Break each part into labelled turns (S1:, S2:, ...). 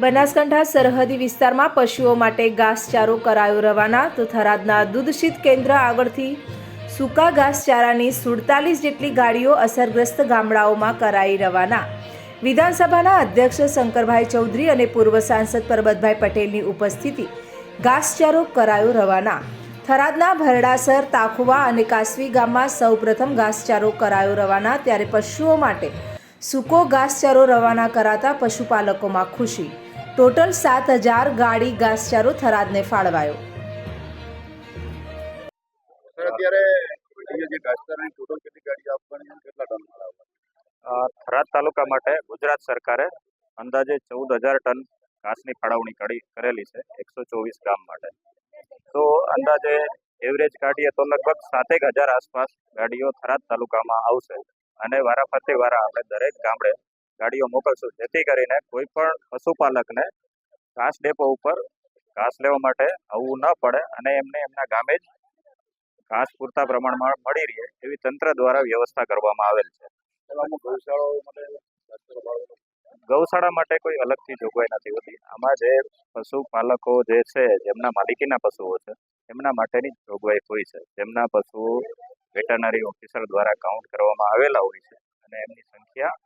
S1: બનાસકાંઠા સરહદી વિસ્તારમાં પશુઓ માટે ઘાસચારો કરાયો રવાના તો થરાદના દૂધશીત કેન્દ્ર આગળથી સૂકા ઘાસચારાની સુડતાલીસ જેટલી ગાડીઓ અસરગ્રસ્ત ગામડાઓમાં કરાઈ રવાના. વિધાનસભાના અધ્યક્ષ શંકરભાઈ ચૌધરી અને પૂર્વ સાંસદ પરબતભાઈ પટેલની ઉપસ્થિતિ ઘાસચારો કરાયો રવાના. થરાદના ભરડાસર, તાખુવા અને કાસવી ગામમાં સૌપ્રથમ ઘાસચારો કરાયો રવાના ત્યારે પશુઓ માટે સૂકો ઘાસચારો રવાના કરાતા પશુપાલકોમાં ખુશી. ટોટલ સાત હજાર ગાડી ઘાસચારો થરાદને ફાળવાયો.
S2: થરાદ તાલુકા માટે ગુજરાત સરકારે અંદાજે ચૌદ હજાર ટન ઘાસની ફાળવણી કરી કરેલી છે એકસો ચોવીસ ગામ માટે. તો અંદાજે એવરેજ કાઢીએ તો લગભગ સાતેક હજાર આસપાસ ગાડીઓ થરાદ તાલુકામાં આવશે. અને વારાફરતી વારા આપણે દરેક ગામડે ગાડીઓ મોકલશું. જેથી કરીને કોઈ પણ પશુપાલકને ઘાસ ડેપો ઉપર ઘાસ લેવા માટે આવવું ન પડે અને એમને એમના ગામે જ ઘાસ પૂરતા પ્રમાણમાં મળી રહે એવી તંત્ર દ્વારા વ્યવસ્થા કરવામાં આવેલ છે. ગૌશાળા માટે કોઈ અલગથી જોગવાઈ નથી હોતી. આમાં જે પશુપાલકો જે છે જેમના માલિકીના પશુઓ છે એમના માટેની જોગવાઈ હોય છે. જેમના પશુઓ વેટરનરી ઓફિસર દ્વારા કાઉન્ટ કરવામાં આવેલા હોય છે અને એમની સંખ્યા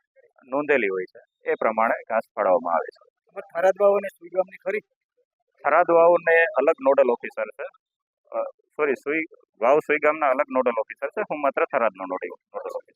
S2: નોંધેલી હોય છે. એ પ્રમાણે ઘાસ ફાળવવામાં આવે છે.
S3: થરાદ બાવને સુઈગામની ખરી?
S2: થરાદ વાવને અલગ નોડલ ઓફિસર છે. સોરી સુઈ વાવ સુઈ ગામના અલગ નોડલ ઓફિસર છે. હું માત્ર થરાદનો નોડલ નોડલ